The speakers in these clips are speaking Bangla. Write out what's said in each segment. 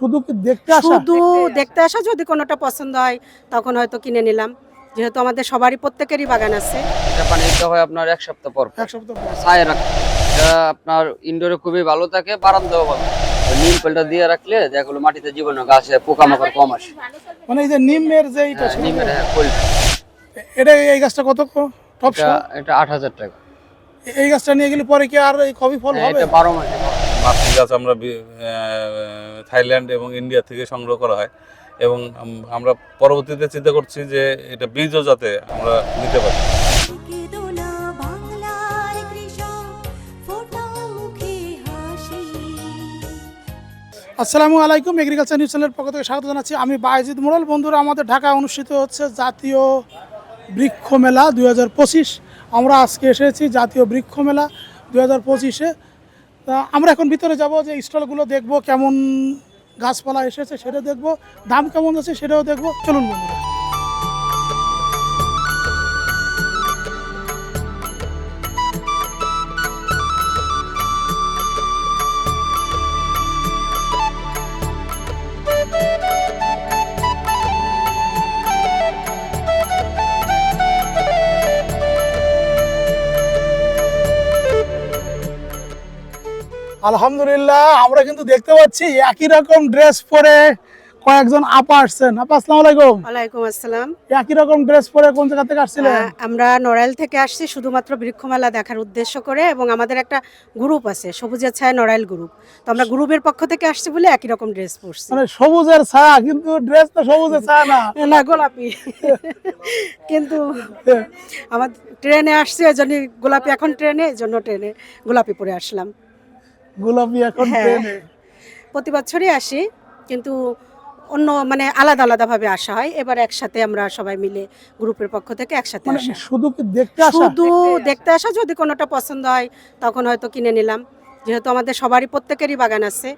শুধু কি দেখতে আসা? শুধু দেখতে আসা যদি কোনোটা পছন্দ হয় তখন হয়তো কিনে নিলাম। যেহেতু আমাদের সবারই প্রত্যেকেরই বাগান আছে। এটা পানি দিতে হয় আপনার এক সপ্তাহ পর। এক সপ্তাহ পর। ছায়া রাখতে এটা আপনার ইনডোরে খুবই ভালো থাকে বারান্দাও ভালো। নিম পেলটা দিয়ে রাখলে যেগুলো মাটিতে জীবাণু গাছে পোকামাকড় কম আসে। মানে এই যে নিমের যে এইটা হ্যাঁ, নিমের হ্যাঁ, এটা এই গাছটা কত টপ এটা এটা আট হাজার টাকা। এই গাছটা নিয়ে গেলে পরে কি আর এই কবি ফল হ্যাঁ, হবে? এটা বারো মাসে মাতৃ গাছ আমরা থাইল্যান্ড এবং ইন্ডিয়া থেকে সংগ্রহ করা হয়। এবং আমরা পরবর্তীতে চিন্তা করছি যে এটা বীজও যাতে আমরা নিতে পারি। আসসালামু আলাইকুম এগ্রিকালচার নিউজ চ্যানেলের পক্ষ থেকে স্বাগত জানাচ্ছি। আমি বাইজিদ মোড়ল বন্ধুরা, আমাদের ঢাকায় অনুষ্ঠিত হচ্ছে জাতীয় বৃক্ষ মেলা দুই হাজার পঁচিশ। আমরা আজকে এসেছি জাতীয় বৃক্ষ মেলা দুই হাজার পঁচিশে। আমরা এখন ভিতরে যাব যে স্টলগুলো দেখব, কেমন গাছপালা এসেছে সেটা দেখব, দাম কেমন আছে সেটাও দেখব। চলুন বন্ধুরা। আলহামদুলিল্লাহ আমরা কিন্তু দেখতে পাচ্ছি একই রকম ড্রেস পরে কয়েকজন আপা আসছেন। আপা আসসালামু আলাইকুম। ওয়ালাইকুম আসসালাম। একই রকম ড্রেস পরে কোন জায়গা থেকে আসছিলেন? আমরা নড়াইল থেকে আসছি শুধুমাত্র বৃক্ষমেলা দেখার উদ্দেশ্য করে এবং আমাদের একটা গ্রুপ আছে সবুজের ছায়া নড়াইল গ্রুপ তো আমরা গ্রুপের পক্ষ থেকে আসছি বলে একই রকম ড্রেস পরছি। মানে সবুজের ছায়া কিন্তু ড্রেস তো সবুজের ছায়া না। না গোলাপি। কিন্তু আমার ট্রেনে আসছি ওই জন্য গোলাপি এখন ট্রেনে এই জন্য ট্রেনে গোলাপি পরে আসলাম। গোলাপি এখন হ্যাঁ। ট্রেনে। প্রতি বছরই আসি কিন্তু অন্য মানে আলাদা আলাদাভাবে আসা হয়। এবার একসাথে আমরা সবাই মিলে গ্রুপের পক্ষ থেকে একসাথে মানে আসা। শুধু কি দেখতে আসা? শুধু দেখতে আসা। যদি কোনোটা পছন্দ হয় তখন হয়তো কিনে নিলাম। যেহেতু আমাদের সবারই প্রত্যেকেরই বাগান আছে।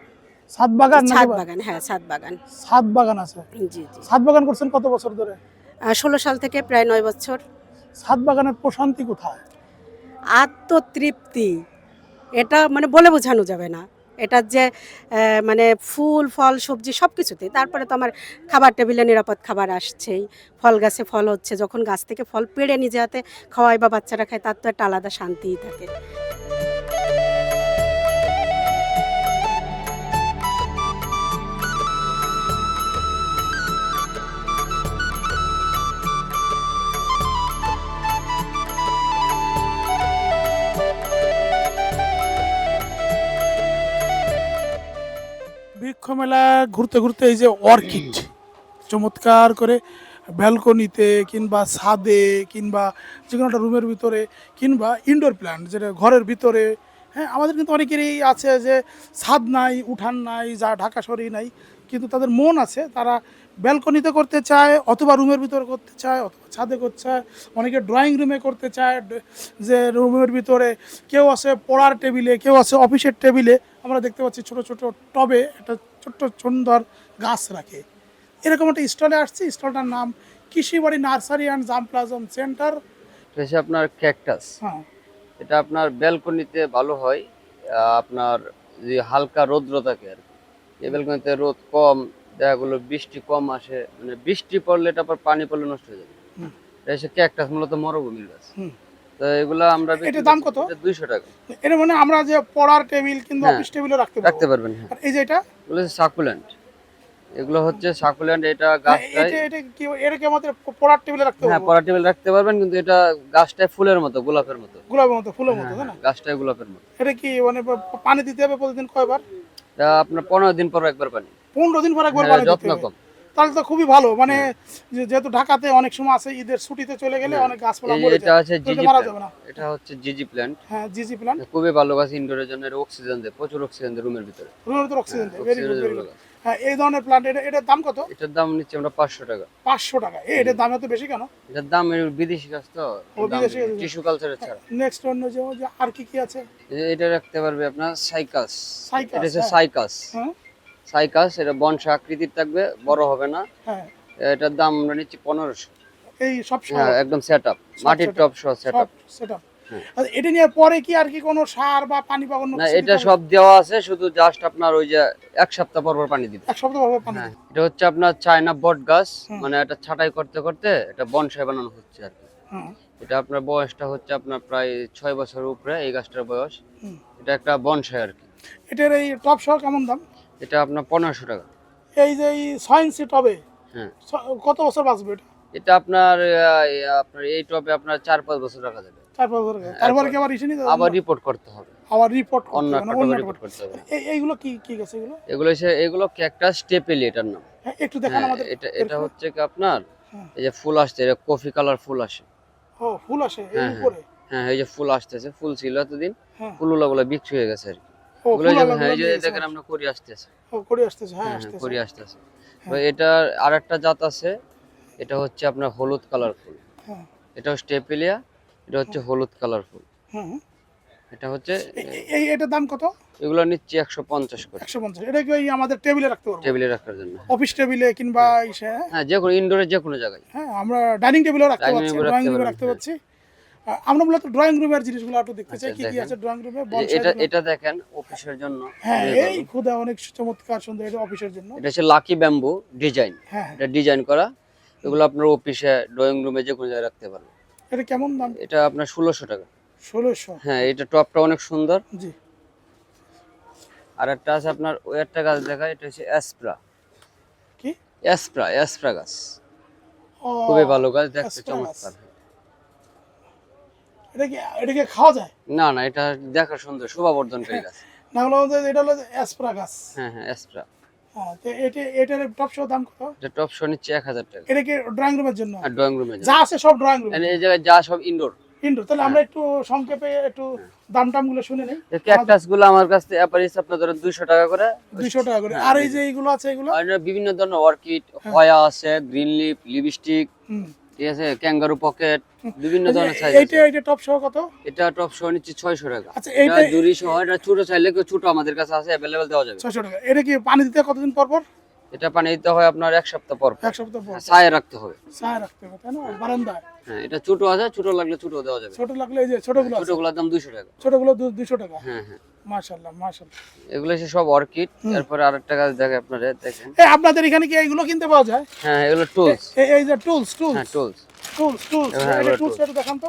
ছাদ বাগান ছাদ বাগান হ্যাঁ ছাদ বাগান। ছাদ বাগান আছে? জি জি। ছাদ বাগান করছেন কত বছর ধরে? ষোলো সাল থেকে প্রায় নয় বছর। ছাদ বাগানের প্রশান্তি কোথায়? আত্মতৃপ্তি। এটা মানে বলে বোঝানো যাবে না। এটার যে মানে ফুল, ফল, সবজি সব কিছুতে তারপরে তো আমার খাবার টেবিলে নিরাপদ খাবার আসছেই। ফল গাছে ফল হচ্ছে। যখন গাছ থেকে ফল পেড়ে নিজে হাতে খাওয়াই বা বাচ্চারা খায়, তার তো একটা আলাদা শান্তিই থাকে। ঘুরতে ঘুরতে এই যে অর্কিড, চমৎকার করে ব্যালকনিতে কিংবা ছাদে কিংবা যে কোনো একটা রুমের ভিতরে কিংবা ইনডোর প্ল্যান্ট যেটা ঘরের ভিতরে হ্যাঁ আমাদের কিন্তু অনেকেরই আছে যে ছাদ নাই, উঠান নাই, যা ঢাকা শহরেই নাই, কিন্তু তাদের মন আছে, তারা ব্যালকনিতে করতে চায় অথবা রুমের ভিতরে করতে চায় অথবা ছাদে করতে চায়। অনেকে ড্রয়িং রুমে করতে চায় যে রুমের ভিতরে কেউ আছে পড়ার টেবিলে, কেউ আছে অফিসের টেবিলে। আমরা দেখতে পাচ্ছি ছোট ছোট টবে একটা ছোট্ট সুন্দর গাছ রাখে। এরকম একটা স্টলে আসছি স্টলটার নাম Krishibari nursery and germplasm centre. এটা আপনার ক্যাকটাস। হ্যাঁ। এটা আপনার ব্যালকনিতে ভালো হয় আপনার যে হালকা রৌদ্র থাকে আর কি। এই ব্যালকনিতে রোদ কম দেখাগুলো বৃষ্টি কম আসে মানে বৃষ্টি পড়লে এটা আবার পানি পড়লে নষ্ট হয়ে যাবে। এটা হচ্ছে ক্যাকটাস মূলত মরুভূমির গাছ। তো এগুলো আমরা এটার দাম কত? দুইশো টাকা। এটা মানে আমরা যে পড়ার টেবিল কিংবা হ্যাঁ, অফিস টেবিলে রাখতে রাখতে পারব। পারবেন হ্যাঁ। আর এই যে এটা? এগুলো হচ্ছে এগুলো হচ্ছে সাকুল্যান্ড এটা গাছটাই এটা এটা কি এটা কি আমাদের পড়ার টেবিলে রাখতে হ্যাঁ টেবিল রাখতে পারবেন কিন্তু এটা গাছটাই ফুলের মতো গোলাপের মতো। গোলাপের মতো ফুলের মতো না? গাছটাই গোলাপের মতো। এটা কি মানে পানি দিতে হবে প্রতিদিন কয়বার? আপনার পনেরো দিন পর একবার পানি। পনেরো দিন পর একবার পানি যত্ন কম। তাহলে তো খুবই ভালো। মানে যেহেতু ঢাকাতে অনেক সময় আছে ঈদের ছুটিতে চলে গেলে হ্যাঁ। অনেক গাছপালা মরে এটা হচ্ছে জিজি মারা প্ল্যান্ট যাবে না। এটা হচ্ছে জিজি প্ল্যান্ট হ্যাঁ জিজি প্ল্যান খুবই ভালো গাছ ইনডোরের জন্য। অক্সিজেন দেয় প্রচুর অক্সিজেন দেয় রুমের ভিতরে। রুমের ভিতর অক্সিজেন দেয়। ভেরি গুড ভেরি গুড হ্যাঁ এই ধরনের প্ল্যান্ট এটা এটার দাম কত? এটার দাম নিচ্ছে আমরা পাঁচশো টাকা। পাঁচশো টাকা। এই এটার দাম এত বেশি কেন? এটার দাম বিদেশি গাছ তো। বিদেশি টিস্যু কালচারের ছাড়া। নেক্সট অন্য যে আর কি কি আছে? এটা রাখতে পারবে আপনার সাইকাস সাইকাস, এটা হচ্ছে হ্যাঁ। সাইকাস হ্যাঁ। সাইকাস এটা বনসা আকৃতির থাকবে বড় হবে না। হ্যাঁ। এটার দাম আমরা নিচ্ছি পনেরোশো। এই সব হ্যাঁ একদম সেট আপ মাটির টপ সহ সেট আপ সেটা। আচ্ছা, এটা নিয়ে পরে কি আর কি কোনো সার বা পানি বা অন্য না এটা সব দেওয়া আছে শুধু জাস্ট আপনার ওই যে এক সপ্তাহ পর পর পানি দিতে এক সপ্তাহ পর পর পানি হ্যাঁ এটা হচ্ছে আপনার চায়না বট গাছ মানে এটা ছাঁটাই করতে করতে এটা বনসাই বানানো হচ্ছে আর কি। এটা আপনার বয়সটা হচ্ছে আপনার প্রায় ছয় বছরের উপরে এই গাছটার বয়স। এটা একটা বনসাই আর কি। এটার এই টপ সহ কেমন দাম? এটা আপনার পনেরোশো টাকা। এই যে ছয় ইঞ্চি টবে হ্যাঁ। কত বছর বাঁচবে এটা? এটা আপনার আপনার এই টপে আপনার চার পাঁচ বছর রাখা যাবে। চার পাঁচ বছর আগে। কি আবার ইসে আবার রিপোর্ট করতে হবে। আবার রিপোর্ট অন্য রিপোর্ট করতে হবে। এইগুলো কি কি গাছ এগুলো? এগুলো এগুলো ক্যাকটাস স্টেপেলি এটার নাম। হ্যাঁ একটু দেখান হ্যাঁ, আমাদের এটা এটা হচ্ছে কি আপনার হ্যাঁ। এই যে ফুল আসছে এটা কফি কালার ফুল আসে। ও ফুল আসে এই হ্যাঁ, উপরে? হ্যাঁ এই যে ফুল আসতেছে ফুল ছিল এতদিন। ফুলগুলো বিক্রি হয়ে গেছে আর কি। ও ওগুলো ফুল যে- আলাদা হ্যাঁ এই যে দিয়েছে। দেখেন আমরা করি আসতেছে। ও আসতেছে হ্যাঁ হ্যাঁ আসতেছে। করি আসতেছে। এটার আর একটা জাত আছে এটা হচ্ছে আপনার হলুদ কালার ফুল। এটা স্টেপেলিয়া এটা হচ্ছে হলুদ কালার ফুল। এটা হচ্ছে এই- দাম কত? এগুলো নিচ্ছি করে। এটা কি আমাদের টেবিলে রাখতে পারব? টেবিলে রাখার জন্য অফিস টেবিলে কিংবা হ্যাঁ? যে কোনো ইনডোরে যে কোনো জায়গায়। হ্যাঁ আমরা ডাইনিং টেবিলেও রাখতে পারছি রাখতে ড্রয়িং রুমে রাখতে। পারছি। আমরা মূলত ড্রয়িং রুমের জিনিসগুলো একটু দেখতে চাই আচ্ছা, কি কি আছে ড্রয়িং রুমে এটা এটা দেখেন অফিসের জন্য। হ্যাঁ এই। খুদা অনেক চমৎকার সুন্দর এটা অফিসের জন্য। এটা হচ্ছে লাকি ব্যাম্বু ডিজাইন হ্যাঁ এটা ডিজাইন করা। এগুলো আপনার অফিসে ড্রয়িং রুমে যে কোনো জায়গায় রাখতে পারবেন। এটা কেমন দাম? এটা আপনার ষোলোশো টাকা। ষোলোশো? হ্যাঁ এটা টপটা অনেক সুন্দর। জি। আর একটা আছে আপনার ওই একটা গাছ দেখা এটা হচ্ছে অ্যাসপ্রা কি? অ্যাসপ্রা অ্যাসপ্রা গাছ। খুবই ভালো গাছ দেখতে চমৎকার। এটা কি এটা কি খাওয়া যায়? না না এটা দেখার সুন্দর শোভাবর্ধনকারী গাছ। না হলে এটা হলো অ্যাসপ্রা গাছ। হ্যাঁ হ্যাঁ অ্যাসপ্রা হ্যাঁ এটা এটার টপ শো দাম কত? এটা টপ শো নিচ্ছে এক হাজার টাকা। এটা কি ড্রয়িং রুমের জন্য? ড্রয়িং রুমে যা আছে সব ড্রয়িং রুম এই জায়গায় যা সব ইনডোর কিন্তু তাহলে আমরা একটু সংক্ষেপে একটু দাম টামগুলো শুনে নেই। ক্যাকটাসগুলো আমার কাছ থেকে অ্যাপারিস আপনার ধরেন টাকা করে। দুইশো টাকা করে। আর এই যে এইগুলো আছে এগুলো? আর বিভিন্ন ধরনের অর্কিড হয়া আছে গ্রিন লিপ লিপস্টিক ঠিক আছে? ক্যাঙ্গারু পকেট বিভিন্ন ধরনের সাইজ এইটা এইটা টপ শো কত? এটা টপ শো নিচ্ছে ছয়শো টাকা। আচ্ছা এটা জুরি সহ এটা ছোট চাইলে কেউ ছোট আমাদের কাছে আছে অ্যাভেলেবেল দেওয়া যাবে। ছয়শো টাকা। এটা কি পানি দিতে কতদিন পর পর? এটা পানি দিতে হয় আপনার এক সপ্তাহ পর পর। এক সপ্তাহ পর। ছায়া রাখতে হবে। ছায়া রাখতে হবে তাই না? বারান্দায়। হ্যাঁ এটা ছোট আছে ছোট লাগলে ছোট দেওয়া যাবে। ছোট লাগলে এই যে ছোটগুলো ছোটগুলোর দাম দুইশো টাকা। ছোটগুলো দুশো টাকা। হ্যাঁ হ্যাঁ। এগুলো সব অর্কিড এরপরে আরেকটা গাছ দেখে আপনারা দেখেন। এই আপনাদের এখানে কি এইগুলো কিনতে পাওয়া যায়? হ্যাঁ এগুলো টুলস এই এই যে টুলস টুলস হ্যাঁ টুলস টুলস টুলস হ্যাঁ, এটা টুলস একটু দেখান তো।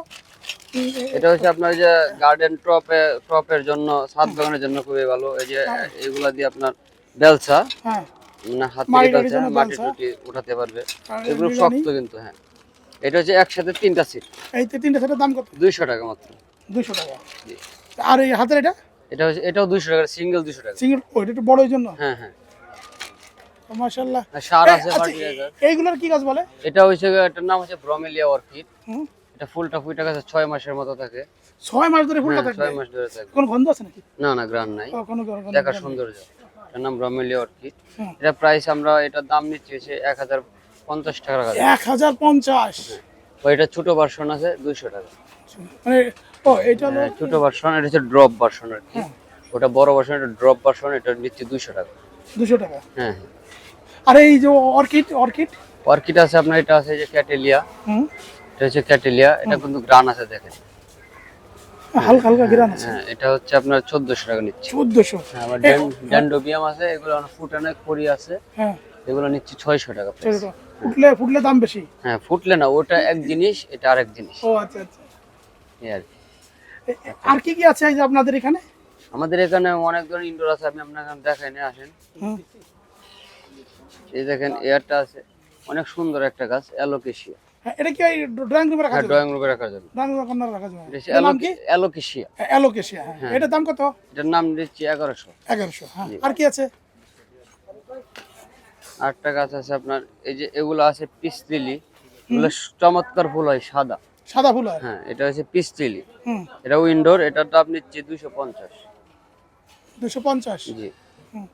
এটা হচ্ছে আপনার যে গার্ডেন টপে টপের জন্য ছাদ বাগানের জন্য খুবই ভালো। এই যে এগুলা দিয়ে আপনার বেলসা হ্যাঁ। মানে হাত থেকে বেলসা মাটি টুটি উঠাতে পারবে। এগুলো শক্ত কিন্তু হ্যাঁ। এটা হচ্ছে একসাথে তিনটা সিট এই তিনটে দাম কত? দুইশো টাকা মাত্র। দুশো টাকা। আর এই হাতের এটা? এটা হচ্ছে এটাও দুইশো টাকা সিঙ্গেল দুইশো টাকা। সিঙ্গেল একটু বড় জন্য? হ্যাঁ হ্যাঁ। সার আছে আচ্ছা, এইগুলোর কি গাছ বলে? এটা হচ্ছে এটার নাম হচ্ছে ব্রমেলিয়া অর্কিড এটা ফুলটা গেছে মাসের মতো থাকে। মাস ধরে ফুলটা হ্যাঁ, ছয় মাস ধরে থাকে কোনো গন্ধ আছে নাকি? না না গ্রান নাই। কোনো গন্ধ সৌন্দর্য। এটার নাম ব্রমেলিয়া অর্কিড এটা প্রাইস আমরা এটার দাম নিচ্ছি হচ্ছে এক হাজার পঞ্চাশ টাকা। এটা ছোট ভার্সন আছে দুইশো টাকা। মানে ও এটা হ্যাঁ, ছোট ভার্সন এটা হচ্ছে ড্রপ ভার্সন আর কি। হ্যাঁ। ওটা বড় ভার্সন এটা ড্রপ ভার্সন এটা নিচ্ছে দুইশো টাকা। দুশো টাকা? হ্যাঁ। হ্যাঁ আর এই যে অর্কিড অর্কিড? অর্কিড আছে আপনার এটা আছে যে ক্যাটেলিয়া। হুম। এটা হচ্ছে ক্যাটেলিয়া এটা কিন্তু গ্রান আছে দেখেন। হালকা হালকা গ্রান আছে। হ্যাঁ এটা হচ্ছে আপনার চোদ্দশো টাকা নিচ্ছে। চোদ্দশো। হ্যাঁ ড্যান- ড্যান্ডোবিয়াম আছে এগুলো অনেক ফুটানো করি আছে। হ্যাঁ। এগুলো নিচ্ছে ছয়শো টাকা ফুটলে ফুটলে দাম বেশি? হ্যাঁ ফুটলে না ওটা এক জিনিস এটা আরেক জিনিস। ও আচ্ছা আচ্ছা। এই আর কি। আর কি কি আছে আপনাদের এখানে? আমাদের এখানে অনেক ধরনের ইনডোর আছে আপনি আপনার দেখাই নিয়ে আসেন। এই দেখেন এয়ারটা আছে। অনেক সুন্দর একটা গাছ অ্যালোকেশিয়া। এটা কি ড্রয়িং রুমে রাখা যাবে? ড্রয়িং রুমে রাখার জন্য ড্রয়িং রুমে কর্নার রাখা যাবে। এটা এটার নাম কি? অ্যালোকেশিয়া। অ্যালোকেশিয়া। দাম কত? এটার নাম দিচ্ছি হ্যাঁ। আর কি আছে? আটটা গাছ আছে আপনার এই যে এগুলো আছে পিস লিলি। চমৎকার ফুল হয় সাদা। সাদা ফুল হয় হ্যাঁ এটা হচ্ছে পিস লিলি হুম। এটা উইন্ডোর এটার দাম নিচ্ছে দুইশো পঞ্চাশ। দুশো পঞ্চাশ? জি। হুম।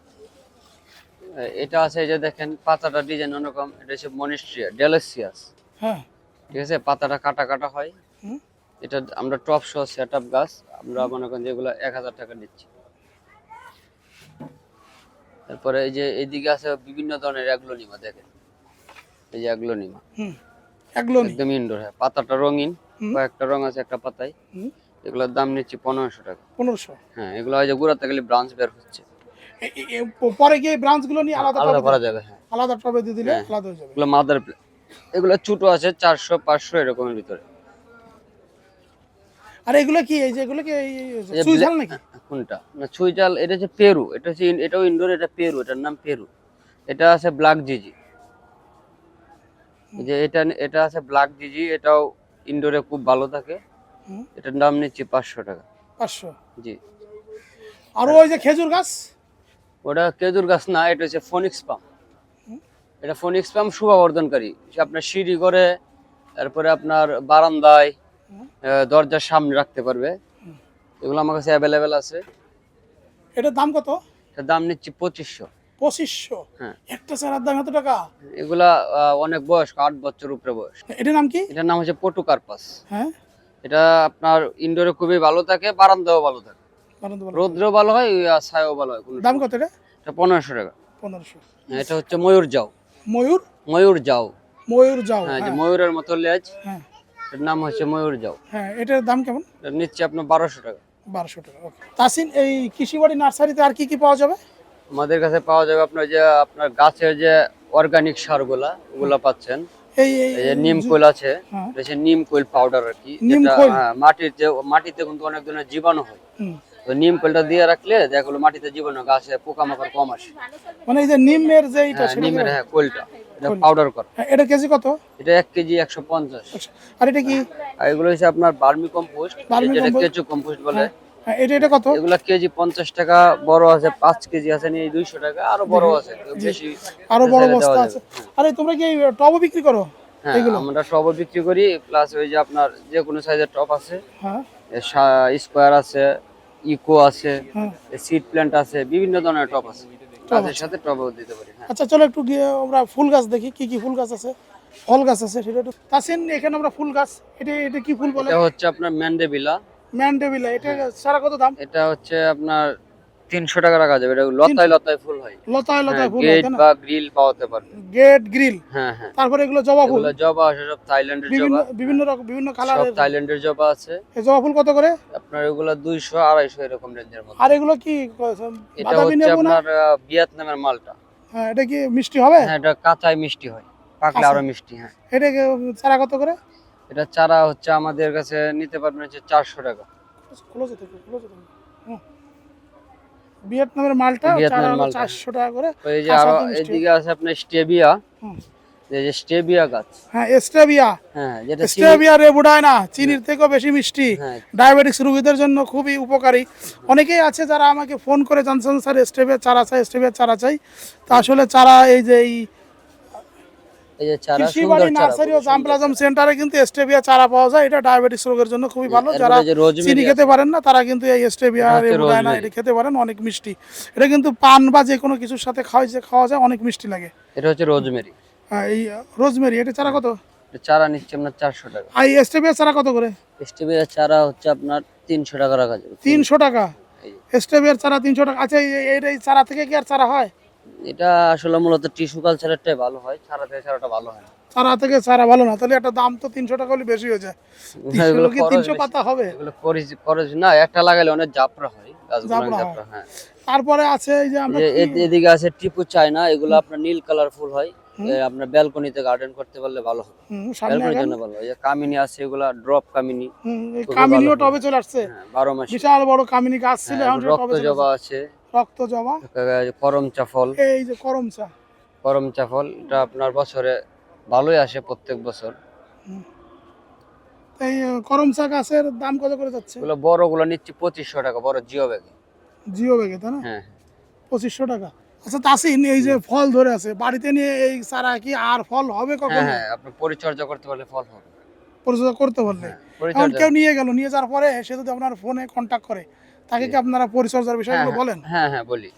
এটা আছে এই যে দেখেন পাতাটা ডিজাইন অন্যরকম এটা হচ্ছে মনিস্ট্রিয়া ডেলেসিয়াস। হ্যাঁ। ঠিক আছে? পাতাটা কাটা কাটা হয়। হুম। এটা আমরা টপ শো সেট আপ গাছ আমরা মনে করেন যেগুলো এক হাজার টাকা দিচ্ছি তারপরে এই যে এইদিকে আছে বিভিন্ন ধরনের অ্যাগ্লোনিমা দেখেন। এই যে অ্যাগ্লোনিমা। হুম। এগুলো একদম ইনডোর হ্যাঁ পাতাটা রঙিন। কয়েকটা রং আছে একটা পাতায়। এগুলোর দাম নিচ্ছি পনেরোশো টাকা। পনেরোশো? হ্যাঁ এগুলো হয় যে গুড়াতে গেলে ব্রাঞ্চ বের হচ্ছে। পরে গিয়ে ব্রাঞ্চগুলো নিয়ে আলাদা আলাদা করা যাবে হ্যাঁ। আলাদা টবে দিয়ে দিলে হ্যাঁ। আলাদা হয়ে যাবে। এগুলো মাদার এগুলো ছোট আছে চারশো পাঁচশো এরকমের ভিতরে। আর এগুলো কি এই যে এগুলো কি ঝাল নাকি? কোনটা? না ছুই চাল এটা হচ্ছে পেরু এটা হচ্ছে এটাও ইনডোর এটা পেরু এটার নাম পেরু। এটা আছে ব্ল্যাক জিজি যে এটা এটা আছে ব্ল্যাক জিজি এটাও ইনডোরে খুব ভালো থাকে। এটার দাম নিচ্ছি পাঁচশো টাকা। পাঁচশো? জি। আর ওই যে খেজুর গাছ? ওটা খেজুর গাছ না এটা হচ্ছে ফোনিক্স পাম এটা ফোনিক্স পাম শোভাবর্ধনকারী। সে আপনার সিঁড়ি করে তারপরে আপনার বারান্দায় দরজার সামনে রাখতে পারবে। এগুলো আমার কাছে অ্যাভেলেবেল আছে। এটার দাম কত? এটার দাম নিচ্ছি পঁচিশশো। পঁচিশশো। হ্যাঁ। একটা চারার দাম এত টাকা? এগুলা অনেক বয়স আট বছর উপরে বয়স। এটার নাম কি? এটার নাম হচ্ছে পটুকার্পাস হ্যাঁ। এটা আপনার ইনডোরে খুবই ভালো থাকে বারান্দাও ভালো থাকে। রৌদ্রও ভালো হয় ছায়াও ভালো হয় দাম কত এটা? এটা পনেরোশো টাকা। পনেরোশো। হ্যাঁ, এটা হচ্ছে ময়ূর যাও ময়ূর? ময়ূর যাও ময়ূর যাও হ্যাঁ যে হ্যাঁ। ময়ূরের মতো লেজ। হ্যাঁ। এর নাম হচ্ছে ময়ূর যাও হ্যাঁ এটার দাম কেমন? নিচ্ছে আপনার বারোশো টাকা। বারোশো টাকা ওকে। তাসিন এই কৃষিবাড়ি নার্সারিতে আর কি কি পাওয়া যাবে? আমাদের কাছে পাওয়া যাবে আপনার যে আপনার গাছের যে অর্গানিক সারগুলা ওগুলা পাচ্ছেন। নিম আছে হ্যাঁ। নিম পাউডার আর কি যেটা হ্যাঁ, মাটির যে মাটিতে কিন্তু অনেক ধরনের জীবাণু হয়। তো নিম দিয়ে রাখলে মাটিতে জীবাণু গাছে পোকামাকড় কম আসে। মানে এই যে নিমের যে হ্যাঁ, নিমের হ্যাঁ এটা পাউডার করা। এটা কেজি কত? এটা এক কেজি একশো পঞ্চাশ। আর এটা কি? এগুলো হচ্ছে আপনার বার্মি কম্পোস্ট যেটা? কেঁচো কম্পোস্ট বলে। এটা এটা কত? এগুলো কেজি পঞ্চাশ টাকা বড় আছে পাঁচ কেজি আছে নিয়ে দুইশো টাকা আরও বড় আছে বেশি আরও বড় বস্তা আছে। আরে তোমরা কি টবও বিক্রি করো? হ্যাঁ এগুলো? আমরা সব বিক্রি করি প্লাস ওই যে আপনার যে কোনো সাইজের টপ আছে। হ্যাঁ। স্কোয়ার আছে ইকো আছে হ্যাঁ। সিড প্ল্যান্ট আছে বিভিন্ন ধরনের টপ আছে। গাছের সাথে টপও দিতে পারি হ্যাঁ। আচ্ছা চলো একটু গিয়ে আমরা ফুল গাছ দেখি কি কি ফুল গাছ আছে? ফল গাছ আছে সেটা একটু তাসিন এখানে আমরা ফুল গাছ এটা এটা কি ফুল বলে? এটা হচ্ছে আপনার ম্যান্ডেবিলা ম্যান্ডেভিলা এটা সারা কত দাম? এটা হচ্ছে আপনার তিনশো টাকা রাখা যাবে। এটা লতায় লতায় ফুল হয়। লতায় লতায় ফুল গেট বা গ্রিল পাওয়াতে পারবে গেট গ্রিল হ্যাঁ হ্যাঁ। তারপরে এগুলো জবা ফুল। জবা আছে সব থাইল্যান্ডের জবা। বিভিন্ন রকম বিভিন্ন সব থাইল্যান্ডের জবা আছে। এই জবা ফুল কত করে? আপনার এগুলো দুইশো আড়াইশো এরকম রেঞ্জের মধ্যে। আর এগুলো কি এটা হচ্ছে আপনার ভিয়েতনামের মালটা। হ্যাঁ এটা কি মিষ্টি হবে? হ্যাঁ এটা কাঁচাই মিষ্টি হয়। পাকলে আরও মিষ্টি হ্যাঁ। এটা চারা কত করে? এটা চারা হচ্ছে আমাদের কাছে নিতে পারবেন হচ্ছে চারশো টাকা। ভিয়েতনামের মালটা ভিয়েতনামের চারশো করে এই যে আরও এদিকে আছে আপনার স্টেবিয়া। এই যে স্টেবিয়া গাছ। হ্যাঁ হ্যাঁ যেটা চিনি- রেবুডায় না চিনির থেকেও বেশি মিষ্টি। হ্যাঁ। ডায়াবেটিক্স রোগীদের জন্য খুবই উপকারী। অনেকেই আছে যারা আমাকে ফোন করে জানছেন স্যার চারা চাই চারা চাই। তা আসলে চারা এই যে এই এই যে চারা কৃষি সুন্দর বাড়ি চারা নার্সারি ও জামপ্লাজম সেন্টারে কিন্তু স্টেভিয়া চারা পাওয়া যায়। এটা ডায়াবেটিস রোগের জন্য খুবই ভালো। যারা চিনি খেতে পারেন না তারা কিন্তু এই স্টেভিয়া এটা হচ্ছে রেবুডায় না rosemary। এটা খেতে পারেন অনেক মিষ্টি। এটা কিন্তু পান বা যে কোনো কিছুর সাথে খাওয়া যায় খাওয়া যায় অনেক মিষ্টি লাগে। এটা হচ্ছে রোজমেরি। হ্যাঁ, এই রোজমেরি এটা চারা কত? চারা নিচ্ছে আপনার চারশো টাকা। আর স্টেভিয়া চারা কত করে? স্টেবিয়া চারা হচ্ছে আপনার তিনশো টাকা রাখা যাবে। তিনশো টাকা? এই। স্টেভিয়ার চারা তিনশো টাকা। আচ্ছা এই চারা থেকে কি আর চারা হয়? এটা আসলে মূলত টিস্যু কালচারেরটাই ভালো হয় চারা থেকে চারাটা ভালো হয় না। চারা থেকে চারা ভালো না তাহলে একটা দাম তো তিনশো টাকা হলে বেশি হয়ে যায়। এগুলো তিনশো কি তিনশো পাতা হবে? এগুলো খরচ না একটা লাগালে অনেক জাপরা হয় গাছগুলো জাপরা হয়। হ্যাঁ। তারপরে আছে এই যে আমরা এদিকে আছে টিপু চায়না এগুলো আপনার নীল কালার ফুল হয় আপনার ব্যালকনিতে গার্ডেন করতে পারলে ভালো হবে। ব্যালকনির জন্য ভালো হয়? এই কামিনী আছে এগুলা ড্রপ কামিনী। কামিনীও টবে চলে আসছে। হ্যাঁ বারো মাস। বিশাল বড় কামিনী গাছ ছিল এখন সেটা রক্ত টবে জবা। আছে। রক্ত জবা এ, করম চাফল এই যে করম চা। করম চাফল এটা আপনার বছরে ভালোই আসে প্রত্যেক বছর। এই আহ, করম চা গাছের দাম কত করে যাচ্ছে? এগুলো বড়গুলো নিচ্ছি পঁচিশশো টাকা বড় জিও ব্যাগে। জিও ব্যাগে তাই না? হ্যাঁ। পঁচিশশো টাকা। আচ্ছা তাসিন এই যে ফল ধরে আছে বাড়িতে নিয়ে এই চারা কি আর ফল হবে হ্যাঁ কখন? হ্যাঁ আপনি পরিচর্যা করতে পারলে ফল হবে। পরিচর্যা করতে পারলে। হ্যাঁ, এখন কেউ নিয়ে গেল নিয়ে যাওয়ার পরে সে যদি আপনার ফোনে কন্ট্যাক্ট করে তাকে কি আপনারা পরিচর্যার হ্যাঁ, বিষয়গুলো হ্যাঁ, বলেন? হ্যাঁ হ্যাঁ বলি।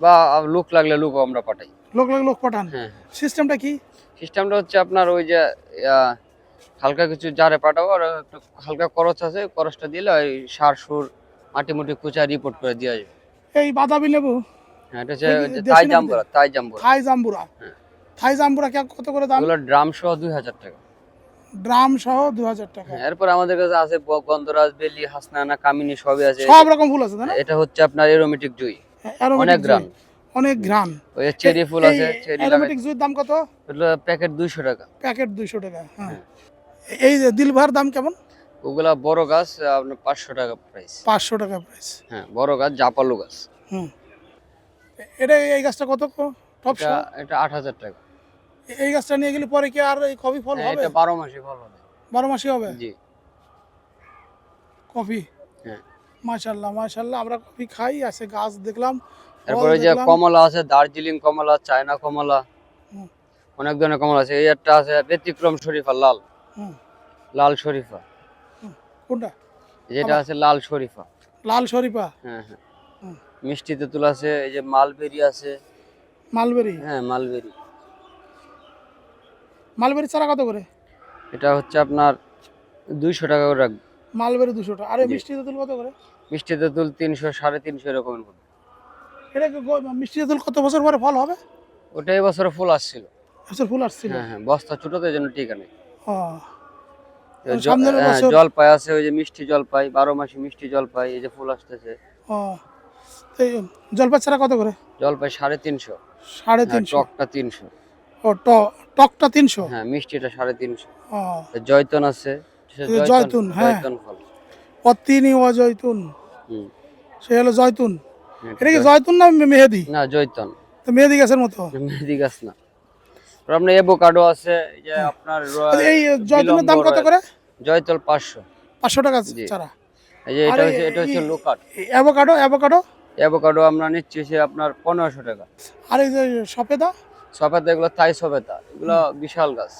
বা লুক লাগলে লুকও আমরা পাঠাই। লোক লোক লোক পাঠান। হ্যাঁ সিস্টেমটা কি? সিস্টেমটা হচ্ছে আপনার ওই যে হালকা কিছু জারে পাঠাবো আর একটু হালকা খরচ আছে খরচটা দিলে ওই সার সুর মাটি মুটি কুচা রিপোর্ট করে দেওয়া যাবে এই বাদামি লেবু? হ্যাঁ এটা হচ্ছে তাই জাম্বুরা তাই জাম্বুরা থাই জাম্বুরা হ্যাঁ। থাই জাম্বুরা কত করে দাম? ড্রাম সহ দুই হাজার টাকা। ড্রাম সহ দু হাজার টাকা। হ্যাঁ, এরপর আমাদের কাছে আছে গন্ধরাজ বেলি হাসনানা কামিনী সবই আছে। সব রকম ফুল আছে না? এটা হচ্ছে আপনার এরোমেটিক জুই। Aromatic অনেক গ্রাম। অনেক গ্রাম। ওই চেরি ফুল আছে চেরি অ্যারোমেটিক জুইয়ের দাম কত? ওগুলো প্যাকেট দুইশো টাকা। প্যাকেট দুইশো টাকা হ্যাঁ। এই যে দিলভার দাম কেমন? ওগুলা বড় গাছ আপনার পাঁচশো টাকা প্রাইস পাঁচশো টাকা প্রাইস হ্যাঁ বড় গাছ জাপালু গাছ। হুম। এটা এই গাছটা কত? টপ এটা এটা আট হাজার টাকা। এই গাছটা নিয়ে গেলে পরে কি আর এই কফি ফল হ্যাঁ, হবে? এটা বারো মাসে ফল হবে। বারো মাসে হবে? জি। কফি? হ্যাঁ। মাশাল্লাহ মাশাল্লাহ আমরা কফি খাই আছে গাছ দেখলাম তারপরে যে কমলা আছে দার্জিলিং কমলা চায়না কমলা অনেক ধরনের কমলা আছে। এই একটা আছে ব্যতিক্রম শরীফা লাল। হুম, লাল শরীফা। কোনটা? যেটা আছে লাল শরীফা। লাল শরীফা? হ্যাঁ হ্যাঁ। মিষ্টি তেঁতুল আছে এই যে মালবেরি আছে। মালবেরি? হ্যাঁ মালবেরি। মালবেরি চারা কত করে? এটা হচ্ছে আপনার দুইশো টাকা করে রাখবে। মালবেরি দুশো টাকা আরে। মিষ্টি তেঁতুল কত করে? মিষ্টি তেঁতুল তিনশো সাড়ে তিনশো এরকমের মধ্যে এটা কি গো- মিষ্টি তেঁতুল কত বছর পরে ফল হবে? ওটা এবছর ফুল আসছিল। বছর ফুল আসছিল? হ্যাঁ হ্যাঁ বস্তা ছোট তো এই জন্য টিকা নেই। ও। তো জ- সামনের হ্যাঁ, বছর- জলপাই আছে ওই যে মিষ্টি জলপাই বারো মাসে মিষ্টি জলপাই এই যে ফুল আসতেছে। ও। তো এই জলপাই চারা কত করে? জলপাই সাড়ে তিনশো। সাড়ে হ্যাঁ, তিনশো। টকটা তিনশো। ও টকটা তিনশো? হ্যাঁ মিষ্টিটা সাড়ে তিনশো। জয়তন আছে জয়তুন, হ্যাঁ। অতিনি ও জয়তুন। সে হলো জয়তুন। হ্যাঁ, এটা কি জয়তুন না মেহেদি? না জয়তন। তো মেহেদি গাছের মতো। মেহেদি গাছ না। আপনার এভোকাডো আছে যে আপনার আচ্ছা, এই জয়তুনের দাম কত করে? জয়তল পাঁচশো। পাঁচশো টাকা। চারা। এই যে এটা হচ্ছে এটা হচ্ছে লোকাট। অ্যাভোকাডো অ্যাভোকাডো এভোকাডো আমরা নিচ্ছি সে আপনার পনেরোশো টাকা। আর এই যে সফেদা? সবেতা এগুলো তাই সবেতা এগুলো বিশাল গাছ।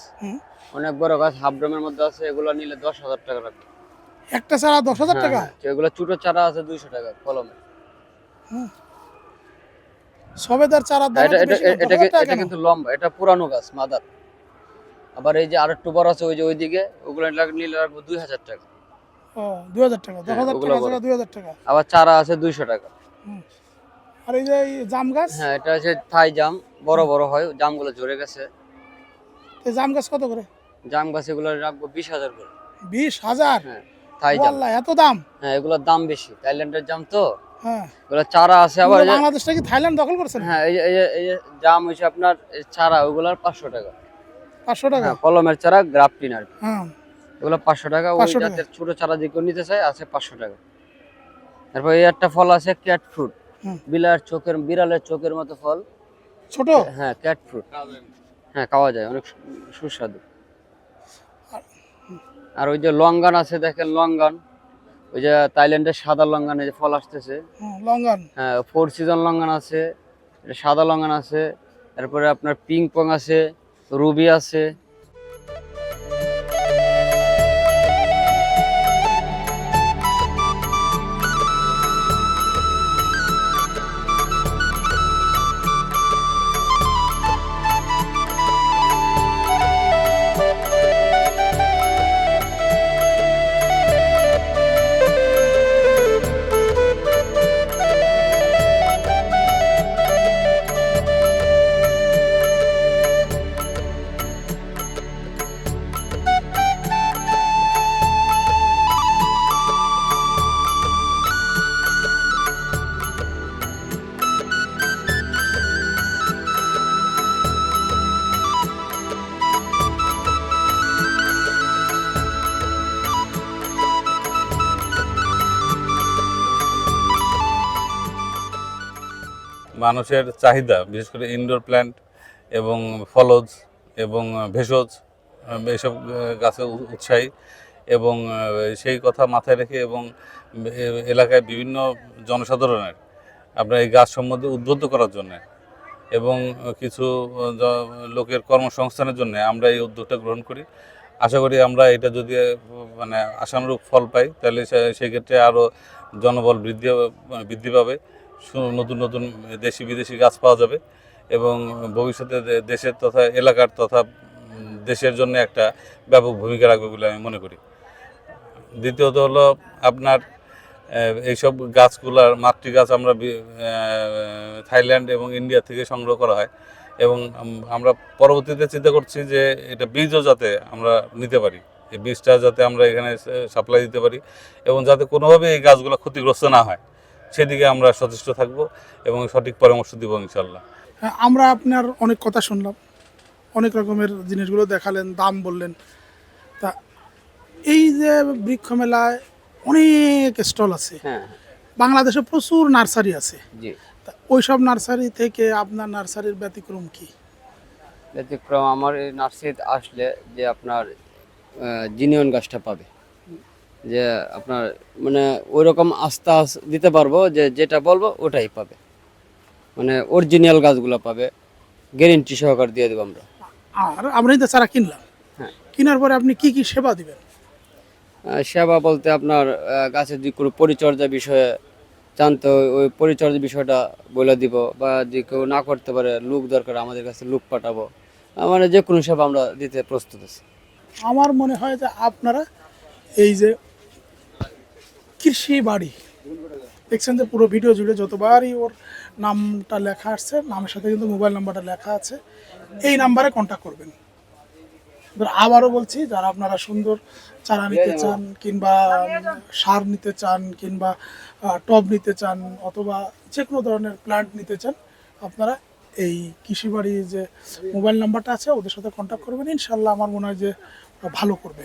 অনেক বড় গাছ হাফ ড্রামের মধ্যে আছে এগুলো নিলে দশ হাজার টাকা রাখবে। একটা চারা দশ হাজার টাকা? হ্যাঁ, হ্যাঁ। এগুলো ছোট চারা আছে দুইশো টাকা কলমে। সবেদার দাম এটা এটা? কিন্তু লম্বা এটা পুরানো গাছ মাদার। আবার এই যে আরেকটু বড় আছে ওই যে ওইদিকে ওগুলো নিলে রাখব দুই হাজার টাকা। ও দুই হাজার টাকা দশ হ্যাঁ, হাজার টাকা দুই হাজার টাকা? আবার চারা আছে দুইশো টাকা। আর এই যে জাম গাছ? হ্যাঁ এটা হচ্ছে থাই জাম বড় বড় হয় জামগুলো ঝরে গেছে। এই জাম গাছ কত করে? জাম গাছ এগুলো রাখব বিশ হাজার করে। বিশ হাজার? হ্যাঁ থাই জাম। এত দাম? হ্যাঁ এগুলোর দাম বেশি থাইল্যান্ডের জাম তো। হ্যাঁ। এগুলো চারা আছে আবার বাংলাদেশটা কি থাইল্যান্ড দখল করছেন হ্যাঁ এই জাম হচ্ছে আপনার চারা ওগুলার পাঁচশো টাকা। পাঁচশো টাকা? হ্যাঁ কলমের চারা গ্রাফটিন আর হ্যাঁ। এগুলো পাঁচশো টাকা ওই জাতের ছোট চারা যে কেউ নিতে চায় আছে পাঁচশো টাকা। তারপর এই একটা ফল আছে ক্যাট ফ্রুট। বিলার চোখের বিড়ালের চোখের মতো ফল। ছোট? হ্যাঁ ক্যাট ফ্রুট হ্যাঁ খাওয়া যায় অনেক সুস্বাদু। আর ওই যে লঙ্গান আছে দেখেন লঙ্গান। ওই যে থাইল্যান্ডের সাদা লঙ্গান যে ফল আসতেছে। হুম, লঙ্ঘন হ্যাঁ ফোর সিজন লঙ্গান আছে এটা সাদা লঙ্গান আছে। তারপরে আপনার পিং পং আছে রুবি আছে। মানুষের চাহিদা বিশেষ করে ইনডোর প্ল্যান্ট এবং ফলজ এবং ভেষজ আহ, এইসব গাছে উৎসাহী এবং সেই কথা মাথায় রেখে এবং এলাকায় বিভিন্ন জনসাধারণের আপনার এই গাছ সম্বন্ধে উদ্বুদ্ধ করার জন্য এবং কিছু লোকের কর্মসংস্থানের জন্য আমরা এই উদ্যোগটা গ্রহণ করি। আশা করি আমরা এটা যদি মানে আশানুরূপ ফল পাই তাহলে সেক্ষেত্রে আরও জনবল বৃদ্ধি বৃদ্ধি পাবে। নতুন নতুন দেশি বিদেশি গাছ পাওয়া যাবে এবং ভবিষ্যতে দেশের তথা এলাকার তথা দেশের জন্য একটা ব্যাপক ভূমিকা রাখবে বলে আমি মনে করি। দ্বিতীয়ত হলো আপনার এইসব গাছগুলার মাতৃ গাছ আমরা থাইল্যান্ড এবং ইন্ডিয়া থেকে সংগ্রহ করা হয় এবং আমরা পরবর্তীতে চিন্তা করছি যে এটা বীজও যাতে আমরা নিতে পারি। এই বীজটা যাতে আমরা এখানে সাপ্লাই দিতে পারি এবং যাতে কোনোভাবে এই গাছগুলো ক্ষতিগ্রস্ত না হয়। সেদিকে আমরা সচেষ্ট থাকব এবং সঠিক পরামর্শ দিব ইনশাল্লাহ হ্যাঁ, আমরা আপনার অনেক কথা শুনলাম অনেক রকমের জিনিসগুলো দেখালেন দাম বললেন। তা এই যে বৃক্ষ মেলায় অনেক স্টল আছে হ্যাঁ বাংলাদেশে প্রচুর নার্সারি আছে। জি। তা ওইসব নার্সারি থেকে আপনার নার্সারির ব্যতিক্রম কি? ব্যতিক্রম আমার এই নার্সারিতে আসলে যে আপনার জিনিয়ন গাছটা পাবে। যে আপনার মানে ওই রকম আস্থা আস- দিতে পারব যে যেটা বলব ওটাই পাবে। মানে অরিজিনাল গাছগুলো পাবে। গ্যারেন্টি সহকার দিয়ে দেবো আমরা। আর আমরা তো যে চারা কিনলাম হ্যাঁ। কেনার পরে আপনি কি কি সেবা দিবেন? সেবা বলতে আপনার গাছের যদি কোনো পরিচর্যা বিষয়ে জানতে ওই পরিচর্যা বিষয়টা বলে দিব বা যদি কেউ না করতে পারে লোক দরকার আমাদের কাছে লুক পাঠাবো। মানে যে কোনো সেবা আমরা দিতে প্রস্তুত আছি। আমার মনে হয় যে আপনারা এই যে কৃষি বাড়ি। দেখছেন যে পুরো ভিডিও জুড়ে যতবারই ওর নামটা লেখা আসছে নামের সাথে কিন্তু মোবাইল নাম্বারটা লেখা আছে এই নাম্বারে কন্ট্যাক্ট করবেন। এবার আবারও বলছি যারা আপনারা সুন্দর চারা নিতে চান কিংবা সার নিতে চান কিংবা টব নিতে চান অথবা যে কোনো ধরনের প্ল্যান্ট নিতে চান আপনারা এই কৃষি বাড়ির যে মোবাইল নাম্বারটা আছে ওদের সাথে কন্ট্যাক্ট করবেন। ইনশাল্লাহ আমার মনে হয় যে ভালো করবে।